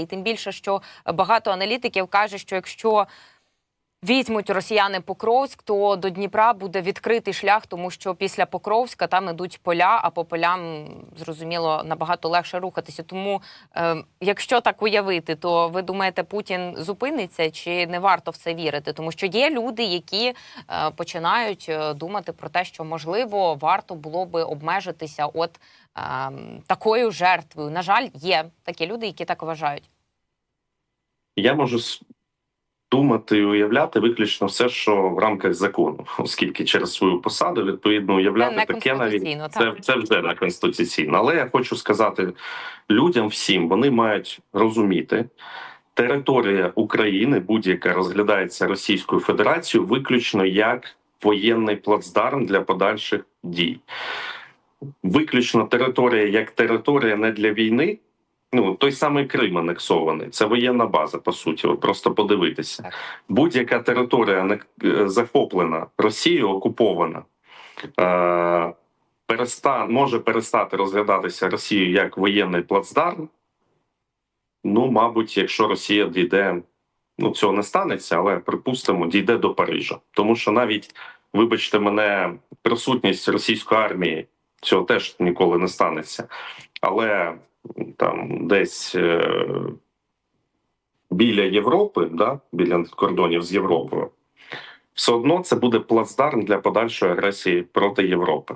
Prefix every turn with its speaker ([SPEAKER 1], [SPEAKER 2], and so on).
[SPEAKER 1] І тим більше, що багато аналітиків каже, що якщо візьмуть росіяни Покровськ, то до Дніпра буде відкритий шлях, тому що після Покровська там ідуть поля, а по полям зрозуміло набагато легше рухатися. Тому, е, якщо так уявити, то ви думаєте, Путін зупиниться чи не варто в це вірити? Тому що є люди, які е, починають е, думати про те, що можливо варто було би обмежитися от е, такою жертвою. На жаль, є такі люди, які так вважають.
[SPEAKER 2] Я можу думати і уявляти виключно все, що в рамках закону, оскільки через свою посаду відповідно уявляти
[SPEAKER 1] не
[SPEAKER 2] таке навіть це, це вже не конституційно. Але я хочу сказати людям всім, вони мають розуміти. Територія України будь-яка розглядається Російською Федерацією виключно як воєнний плацдарм для подальших дій. Виключно територія як територія не для війни, Ну, той самий Крим анексований. Це воєнна база, по суті. От просто подивитися. Будь-яка територія е, захоплена Росією, окупована, е, переста... може перестати розглядатися Росією як воєнний плацдарм. Ну, мабуть, якщо Росія дійде, ну цього не станеться, але припустимо, дійде до Парижа. Тому що навіть, вибачте мене, присутність російської армії цього теж ніколи не станеться. Але там десь е, біля Європи, да, біля кордонів з Європою, все одно це буде плацдарм для подальшої агресії проти Європи.